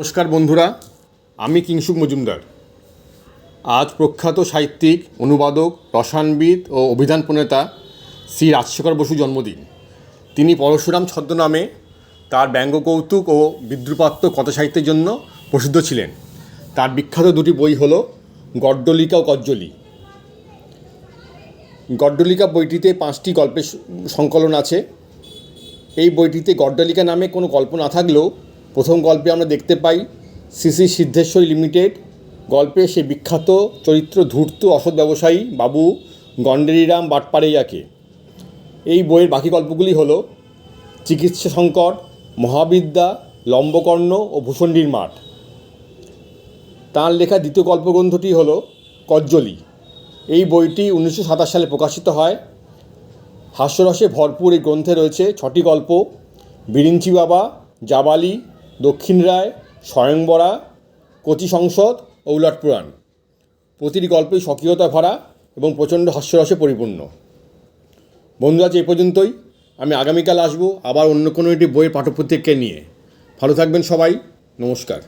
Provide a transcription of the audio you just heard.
নমস্কার বন্ধুরা, আমি কিংসুক মজুমদার। আজ প্রখ্যাত সাহিত্যিক, অনুবাদক, রসায়নবিদ ও অভিধান প্রণেতা শ্রী রাজশেখর বসু জন্মদিন। তিনি পরশুরাম ছদ্মনামে তার ব্যঙ্গ কৌতুক ও বিদ্রুপাত্মক কথা সাহিত্যের জন্য প্রসিদ্ধ ছিলেন। তার বিখ্যাত দুটি বই হল গড্ডলিকা ও কজ্জলি গড্ডলিকা বইটিতে পাঁচটি গল্পের সংকলন আছে। এই বইটিতে গড্ডলিকা নামে কোনো গল্প না থাকলেও প্রথম গল্পে আমরা দেখতে পাই শ্রী সিদ্ধেশ্বরী লিমিটেড। গল্পে সে বিখ্যাত চরিত্র ধূর্ত অসৎ ব্যবসায়ী বাবু গণ্ডেরিরাম বাটপাড়েয়াকে। এই বইয়ের বাকি গল্পগুলি হলো চিকিৎসা সংকট মহাবিদ্যা, লম্বকর্ণ ও ভূষণ্ডির মাঠ। তাঁর লেখা দ্বিতীয় গল্পগ্রন্থটি হল কজ্জলি। এই বইটি উনিশশো সাতাশ সালে প্রকাশিত হয়। হাস্যরসে ভরপুর এই গ্রন্থে রয়েছে ছটি গল্প, বিরিঞ্চি বাবা, জাবালি দক্ষিণ রায় স্বয়ংবরা কচি সংসদ ও পুরাণ। প্রতিটি গল্পই স্বকীয়তা ভরা এবং প্রচণ্ড হাস্যরসে পরিপূর্ণ। বন্ধু আছে এ পর্যন্তই। আমি আগামীকাল আসব আবার অন্য কোনো একটি বইয়ের পাঠ্যপুস্তককে নিয়ে। ভালো থাকবেন সবাই। নমস্কার।